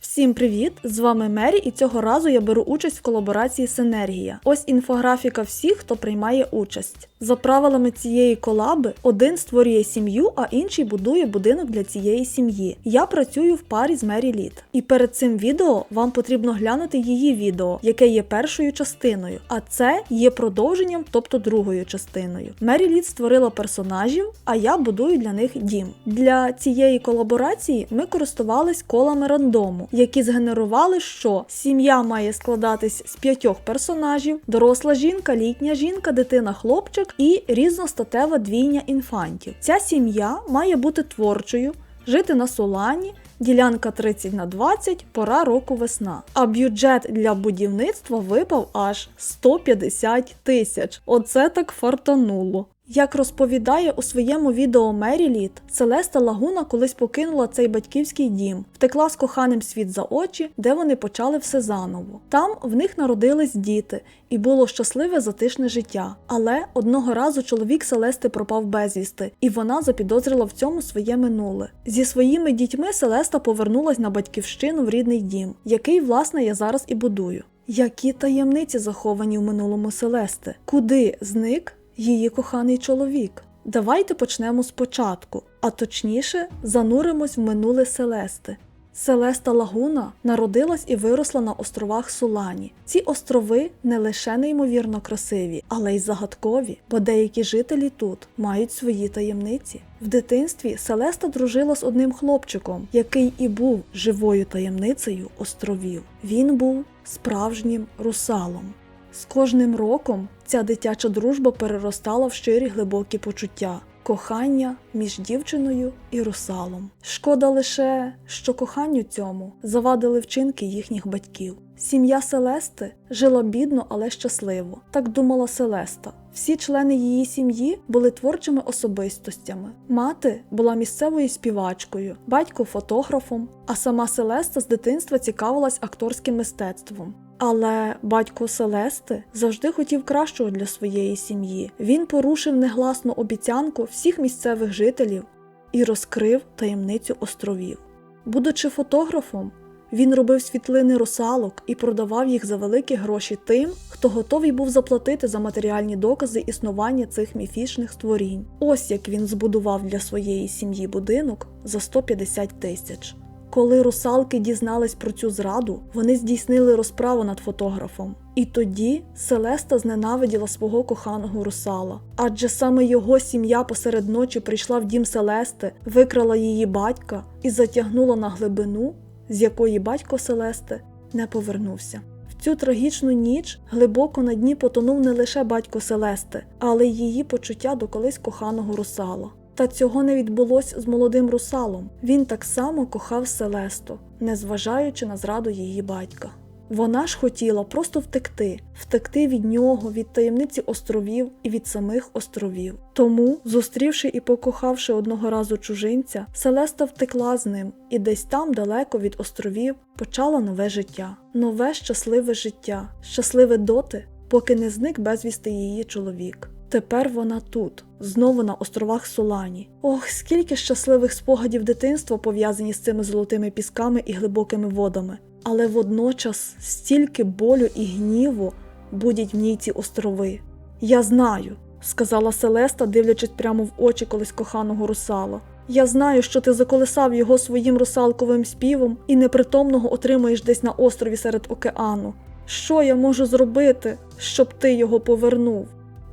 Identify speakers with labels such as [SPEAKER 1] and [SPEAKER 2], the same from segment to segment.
[SPEAKER 1] Всім привіт! З вами Мері, і цього разу я беру участь в колаборації Синергія. Ось інфографіка всіх, хто приймає участь. За правилами цієї колаби, один створює сім'ю, а інший будує будинок для цієї сім'ї. Я працюю в парі з Мері Лід. І перед цим відео вам потрібно глянути її відео, яке є першою частиною, а це є продовженням, тобто другою частиною. Мері Лід створила персонажів, а я будую для них дім. Для цієї колаборації ми користувались колами рандому, які згенерували, що сім'я має складатись з п'ятьох персонажів: доросла жінка, літня жінка, дитина, хлопчик і різностатева двійня інфантів. Ця сім'я має бути творчою, жити на солані. Ділянка 30 на 20, пора року весна. А бюджет для будівництва випав аж 150 тисяч. Оце так фартануло. Як розповідає у своєму відео Мері Літ, Селеста Лагуна колись покинула цей батьківський дім, втекла з коханим світ за очі, де вони почали все заново. Там в них народились діти, і було щасливе затишне життя. Але одного разу чоловік Селести пропав безвісти, і вона запідозрила в цьому своє минуле. Зі своїми дітьми Селеста повернулась на батьківщину в рідний дім, який, власне, я зараз і будую. Які таємниці заховані в минулому Селести? Куди зник? Її коханий чоловік. Давайте почнемо спочатку, а точніше, зануримось в минуле Селести. Селеста Лагуна народилась і виросла на островах Сулані. Ці острови не лише неймовірно красиві, але й загадкові, бо деякі жителі тут мають свої таємниці. В дитинстві Селеста дружила з одним хлопчиком, який і був живою таємницею островів. Він був справжнім русалом. З кожним роком ця дитяча дружба переростала в щирі глибокі почуття, кохання між дівчиною і русалом. Шкода лише, що коханню цьому завадили вчинки їхніх батьків. Сім'я Селести жила бідно, але щасливо. Так думала Селеста. Всі члени її сім'ї були творчими особистостями. Мати була місцевою співачкою, батько фотографом, а сама Селеста з дитинства цікавилась акторським мистецтвом. Але батько Селести завжди хотів кращого для своєї сім'ї. Він порушив негласну обіцянку всіх місцевих жителів і розкрив таємницю островів. Будучи фотографом, він робив світлини русалок і продавав їх за великі гроші тим, хто готовий був заплатити за матеріальні докази існування цих міфічних створінь. Ось як він збудував для своєї сім'ї будинок за 150 тисяч. Коли русалки дізнались про цю зраду, вони здійснили розправу над фотографом. І тоді Селеста зненавиділа свого коханого русала. Адже саме його сім'я посеред ночі прийшла в дім Селести, викрала її батька і затягнула на глибину, з якої батько Селести не повернувся. В цю трагічну ніч глибоко на дні потонув не лише батько Селести, але й її почуття до колись коханого русала. Та цього не відбулось з молодим русалом. Він так само кохав Селесту, незважаючи на зраду її батька. Вона ж хотіла просто втекти, втекти від нього, від таємниці островів і від самих островів. Тому, зустрівши і покохавши одного разу чужинця, Селеста втекла з ним і десь там, далеко від островів, почала нове життя, нове щасливе життя, щасливе доти, поки не зник безвісти її чоловік. Тепер вона тут, знову на островах Солані. Ох, скільки щасливих спогадів дитинства пов'язані з цими золотими пісками і глибокими водами, але водночас стільки болю і гніву будять в ній ці острови. Я знаю, сказала Селеста, дивлячись прямо в очі колись коханого русала. Я знаю, що ти заколисав його своїм русалковим співом і непритомного отримаєш десь на острові серед океану. Що я можу зробити, щоб ти його повернув?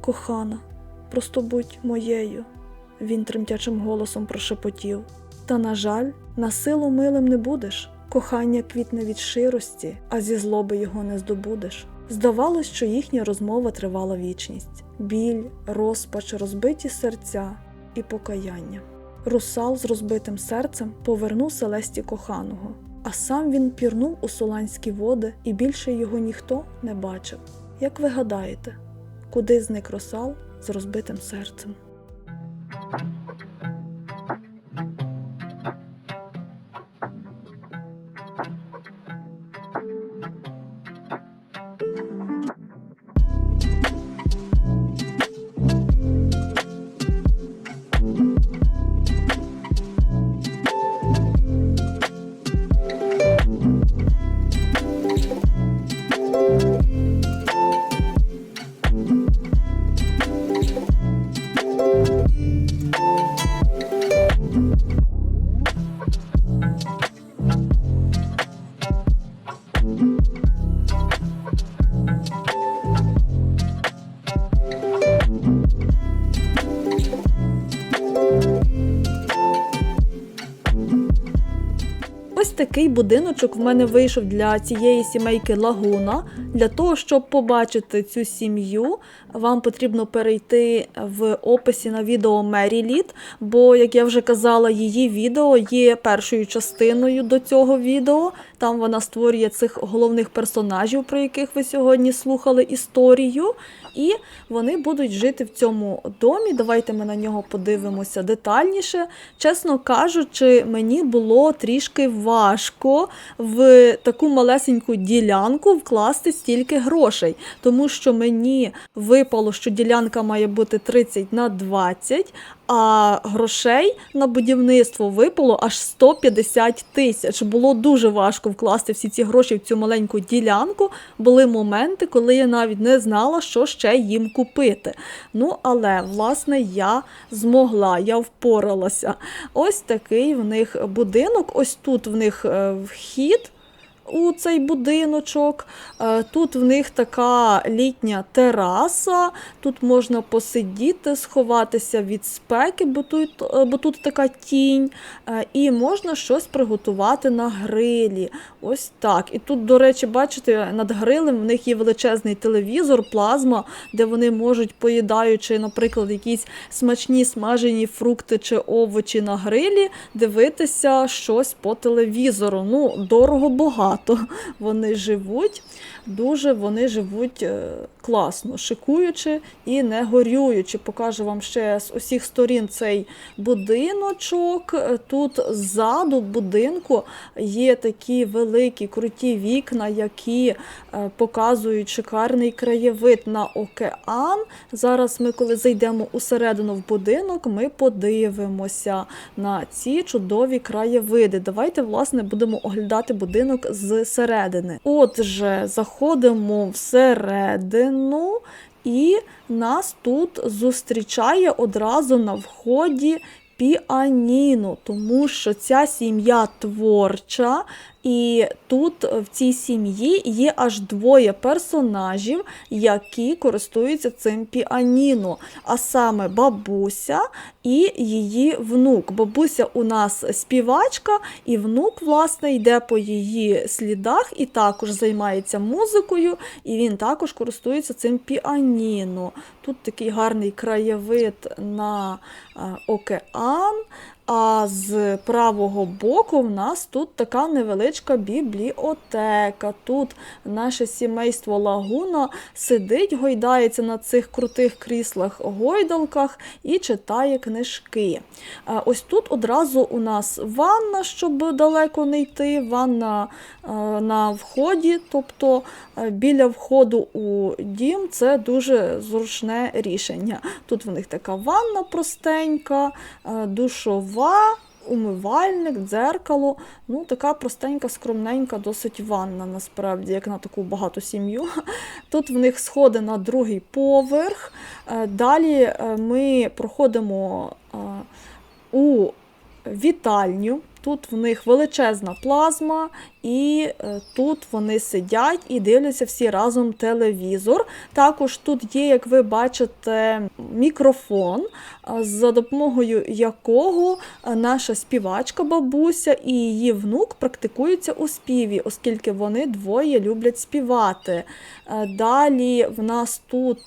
[SPEAKER 1] Кохана, просто будь моєю, він тремтячим голосом прошепотів. Та, на жаль, на силу милим не будеш. Кохання квітне від ширості, а зі злоби його не здобудеш. Здавалось, що їхня розмова тривала вічність: біль, розпач, розбиті серця і покаяння. Русал з розбитим серцем повернув Селесті коханого, а сам він пірнув у соланські води, і більше його ніхто не бачив. Як ви гадаєте? куди зник русал з розбитим серцем. Будиночок в мене вийшов для цієї сімейки Лагуна. Для того, щоб побачити цю сім'ю, вам потрібно перейти в описі на відео Мері Літ, бо, як я вже казала, її відео є першою частиною до цього відео. Там вона створює цих головних персонажів, про яких ви сьогодні слухали історію. І вони будуть жити в цьому домі. Давайте ми на нього подивимося детальніше. Чесно кажучи, мені було трішки важко в таку малесеньку ділянку вкласти стільки грошей, тому що мені випало, що ділянка має бути 30 на 20, а грошей на будівництво випало аж 150 тисяч. Було дуже важко вкласти всі ці гроші в цю маленьку ділянку. Були моменти, коли я навіть не знала, що ще їм купити. Ну, але власне я змогла, я впоралася. Ось такий в них будинок. Ось тут в них е, вхід у цей будиночок. Е, Тут в них така літня тераса, тут можна посидіти, сховатися від спеки, бо тут, е, бо тут така тінь, Е, і можна щось приготувати на грилі. Ось так. І тут, до речі, бачите, над грилем в них є величезний телевізор, плазма, де вони можуть, поїдаючи, наприклад, якісь смачні смажені фрукти чи овочі на грилі, дивитися щось по телевізору. Ну, дорого багато вони живуть. Дуже вони живуть е, класно, шикуючи і не горюючи. Покажу вам ще з усіх сторін цей будиночок. Е, Тут ззаду будинку є такі великі круті вікна, які е, показують шикарний краєвид на океан. Зараз ми, коли зайдемо усередину в будинок, ми подивимося на ці чудові краєвиди. Давайте, власне, будемо оглядати будинок зсередини. Отже, заходимо всередину. І нас тут зустрічає одразу на вході піаніно, тому що ця сім'я творча, і тут в цій сім'ї є аж двоє персонажів, які користуються цим піаніно, а саме бабуся і її внук. Бабуся у нас співачка, і внук, власне, йде по її слідах і також займається музикою, і він також користується цим піаніно. Тут такий гарний краєвид на е, океан. А з правого боку в нас тут така невеличка бібліотека. Тут наше сімейство Лагуна сидить, гойдається на цих крутих кріслах-гойдалках і читає книжки. Ось тут одразу у нас ванна, щоб далеко не йти, ванна на вході, тобто біля входу у дім це дуже зручне рішення. Тут в них така ванна простенька, е, душова. Умивальник, дзеркало. Ну, така простенька, скромненька, досить ванна, насправді, як на таку багату сім'ю. Тут в них сходи на другий поверх. Е, Далі е, ми проходимо е, у вітальню. Тут в них величезна плазма, і е, тут вони сидять і дивляться всі разом телевізор. Також тут є, як ви бачите, мікрофон, е, за допомогою якого е, наша співачка бабуся і її внук практикуються у співі, оскільки вони двоє люблять співати. Далі в нас тут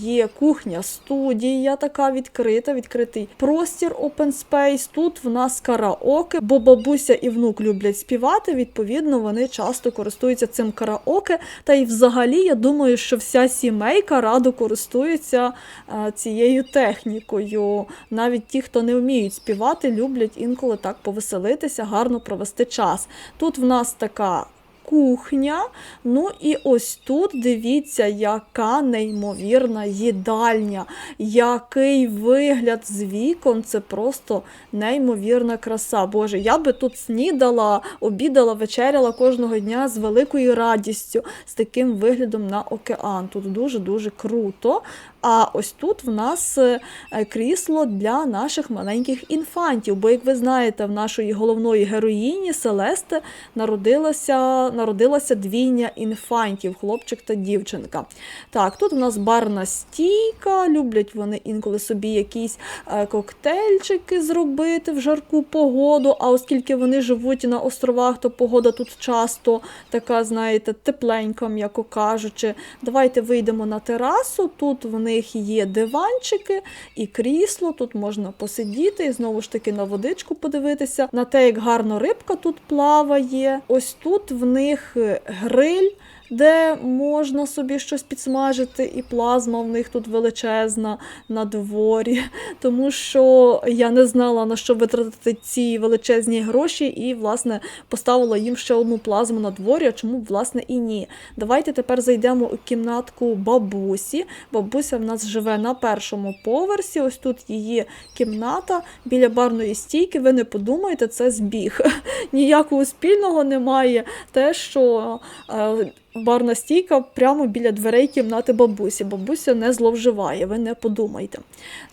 [SPEAKER 1] є кухня, студія така відкрита, відкритий простір open space. Тут в нас караоке, бабуся і внук люблять співати. Відповідно, вони часто користуються цим караоке. Та й взагалі, я думаю, що вся сімейка радо користується е, цією технікою. Навіть ті, хто не вміють співати, люблять інколи так повеселитися, гарно провести час. Тут в нас така кухня. Ну і ось тут дивіться, яка неймовірна їдальня, який вигляд з вікон. Це просто неймовірна краса. Боже, я би тут снідала, обідала, вечеряла кожного дня з великою радістю, з таким виглядом на океан. Тут дуже-дуже круто. А ось тут в нас е, крісло для наших маленьких інфантів. Бо, як ви знаєте, в нашої головної героїні Селести народилося, народилася двійня інфантів, хлопчик та дівчинка. Так, тут у нас барна стійка, люблять вони інколи собі якісь е, коктейльчики зробити в жарку погоду. А оскільки вони живуть на островах, то погода тут часто така, знаєте, тепленька, м'яко кажучи. Давайте вийдемо на терасу. Тут в них є диванчики і крісло. Тут можна посидіти і знову ж таки на водичку подивитися, на те, як гарно рибка тут плаває. Ось тут в них гриль. Де можна собі щось підсмажити, і плазма в них тут величезна на дворі, тому що я не знала на що витратити ці величезні гроші, і власне поставила їм ще одну плазму на дворі. А чому б, власне і ні? Давайте тепер зайдемо у кімнатку бабусі. Бабуся в нас живе на першому поверсі. Ось тут її кімната біля барної стійки. Ви не подумайте, це збіг. Ніякого спільного немає. Те, що е, барна стійка прямо біля дверей кімнати бабусі. Бабуся не зловживає, ви не подумайте.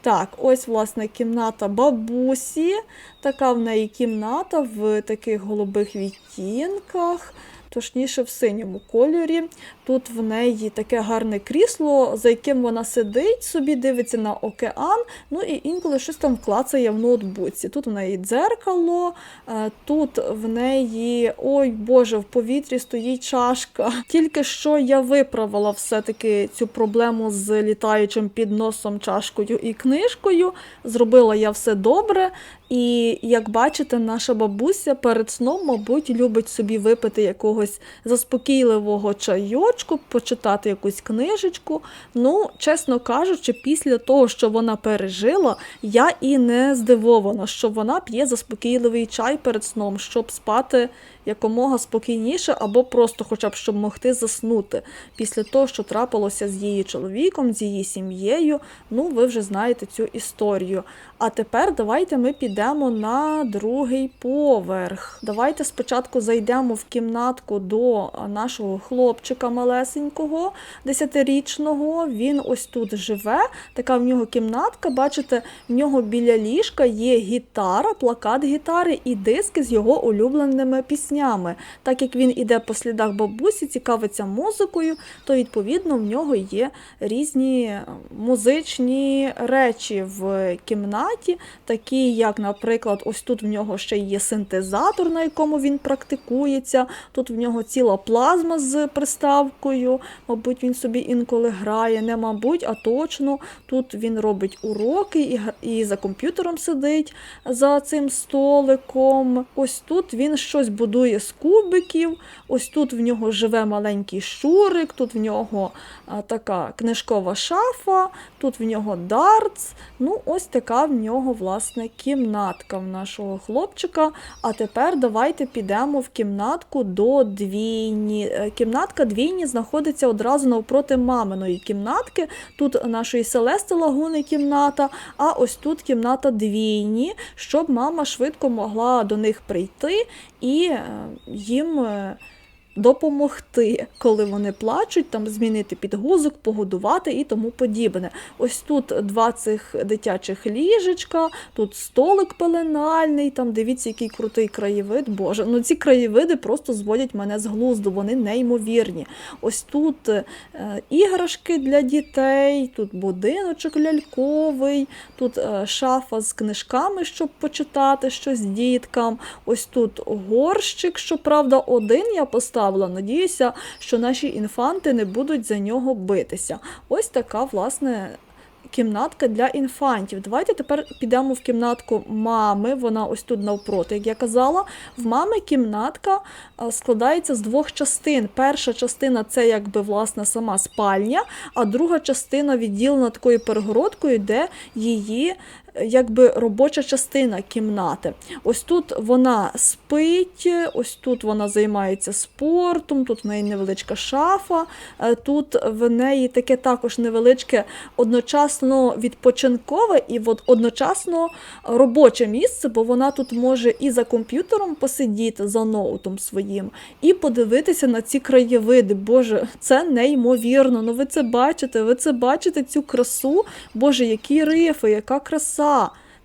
[SPEAKER 1] Так, ось, власне, кімната бабусі. Така в неї кімната в таких голубих відтінках. Точніше, в синьому кольорі. Тут в неї таке гарне крісло, за яким вона сидить, собі дивиться на океан, ну і інколи щось там клацає в ноутбуці. Тут в неї дзеркало, е, тут в неї, ой Боже, в повітрі стоїть чашка. Тільки що я виправила все-таки цю проблему з літаючим під носом чашкою і книжкою. Зробила я все добре. І як бачите, наша бабуся перед сном, мабуть, любить собі випити якогось заспокійливого чайочку, почитати якусь книжечку. Ну, чесно кажучи, після того, що вона пережила, я і не здивована, що вона п'є заспокійливий чай перед сном, щоб спати якомога спокійніше, або просто, хоча б щоб могти заснути після того, що трапилося з її чоловіком, з її сім'єю. Ну, ви вже знаєте цю історію. А тепер давайте ми підемо на другий поверх. Давайте спочатку зайдемо в кімнатку до нашого хлопчика малесенького, десятирічного. Він ось тут живе. Така в нього кімнатка. Бачите, в нього біля ліжка є гітара, плакат гітари і диски з його улюбленими піснями. Так як він іде по слідах бабусі, цікавиться музикою, то відповідно в нього є різні музичні речі в кімнаті, такі як, наприклад, ось тут в нього ще є синтезатор, на якому він практикується. Тут в нього ціла плазма з приставкою. Мабуть, він собі інколи грає, не мабуть, а точно. Тут він робить уроки і за комп'ютером сидить за цим столиком. Ось тут він щось будує з кубиків. Ось тут в нього живе маленький щурик, тут в нього така книжкова шафа, тут в нього дартс. Ну, ось така в нього, власне, кімнатка в нашого хлопчика. А тепер давайте підемо в кімнатку до двійні. Е, Кімнатка двійні знаходиться одразу навпроти маминої кімнатки. Тут нашої Селести Лагуни кімната, а ось тут кімната двійні, щоб мама швидко могла до них прийти і е, їм. Допомогти, коли вони плачуть, там змінити підгузок, погодувати і тому подібне. Ось тут два цих дитячих ліжечка, тут столик пеленальний, там дивіться, який крутий краєвид. Боже, ну ці краєвиди просто зводять мене з глузду, вони неймовірні. Ось тут е, іграшки для дітей, тут будиночок ляльковий, тут е, шафа з книжками, щоб почитати щось діткам. Ось тут горщик, щоправда, один я поставила. Надіюся, що наші інфанти не будуть за нього битися. Ось така, власне. Кімнатка для інфантів. Давайте тепер підемо в кімнатку мами. Вона ось тут навпроти, як я казала. В мами кімнатка складається з двох частин. Перша частина це якби власне сама спальня, а друга частина відділена такою перегородкою, де її якби робоча частина кімнати. Ось тут вона спить, ось тут вона займається спортом, тут в неї невеличка шафа, е, тут в неї таке також невеличке одночасно відпочинкове і одночасно робоче місце, бо вона тут може і за комп'ютером посидіти, за ноутом своїм, і подивитися на ці краєвиди. Боже, це неймовірно. Ну ви це бачите, ви це бачите цю красу. Боже, які рифи, яка краса!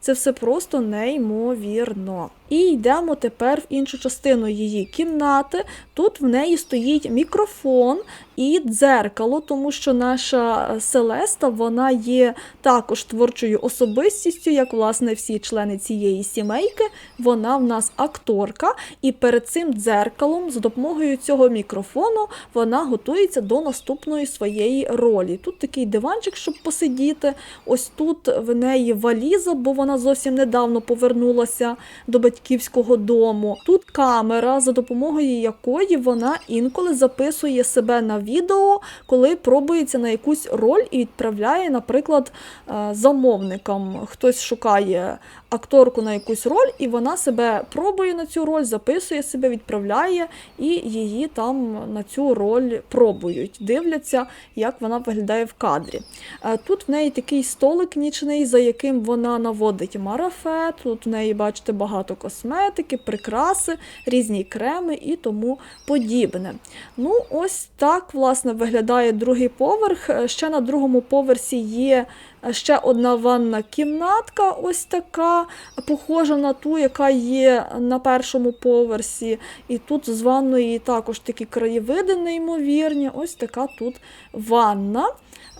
[SPEAKER 1] Це все просто неймовірно. І йдемо тепер в іншу частину її кімнати. Тут в неї стоїть мікрофон і дзеркало, тому що наша е, Селеста вона є також творчою особистістю, як власне всі члени цієї сімейки. Вона в нас акторка, і перед цим дзеркалом, за допомогою цього мікрофону, вона готується до наступної своєї ролі. Тут такий диванчик, щоб посидіти. Ось тут в неї валіза, бо вона зовсім недавно повернулася до батьківського дому. Тут камера, за допомогою якої вона інколи записує себе на відео, коли пробується на якусь роль і відправляє, наприклад, е, замовникам. Хтось шукає акторку на якусь роль, і вона себе пробує на цю роль, записує себе, відправляє, і її там на цю роль пробують, дивляться, як вона виглядає в кадрі. Е, Тут в неї такий столик нічний, за яким вона наводить марафет. Тут в неї, бачите, багато косметики, прикраси, різні креми і тому подібне. Ну, ось так, власне, виглядає другий поверх. Е, Ще на другому поверсі є ще одна ванна кімнатка, ось така, похожа на ту, яка є на першому поверсі. І тут з ванної також такі краєвиди неймовірні. Ось така тут ванна.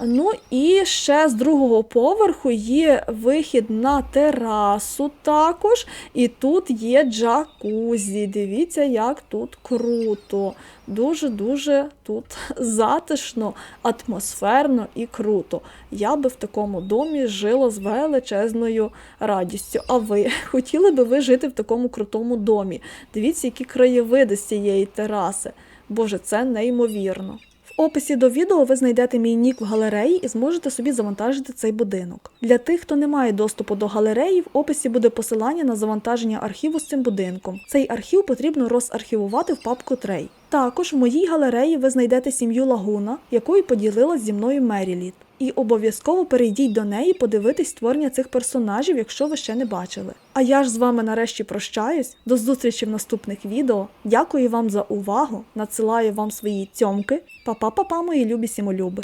[SPEAKER 1] Ну і ще з другого поверху є вихід на терасу також. І тут є джакузі. Дивіться, як тут круто. Дуже-дуже тут затишно, атмосферно і круто. Я би в такому домі жила з величезною радістю. А ви хотіли би ви жити в такому крутому домі? Дивіться, які краєвиди з цієї тераси. Боже, це неймовірно. Описі до відео ви знайдете мій нік в галереї і зможете собі завантажити цей будинок. Для тих, хто не має доступу до галереї, в описі буде посилання на завантаження архіву з цим будинком. Цей архів потрібно розархівувати в папку Трей. Також в моїй галереї ви знайдете сім'ю Лагуна, якою поділилась зі мною Меріліт. І обов'язково перейдіть до неї подивитись створення цих персонажів, якщо ви ще не бачили. А я ж з вами нарешті прощаюсь. До зустрічі в наступних відео. Дякую вам за увагу. Надсилаю вам свої цьомки. Па-па-па-па, мої любі сімолюби.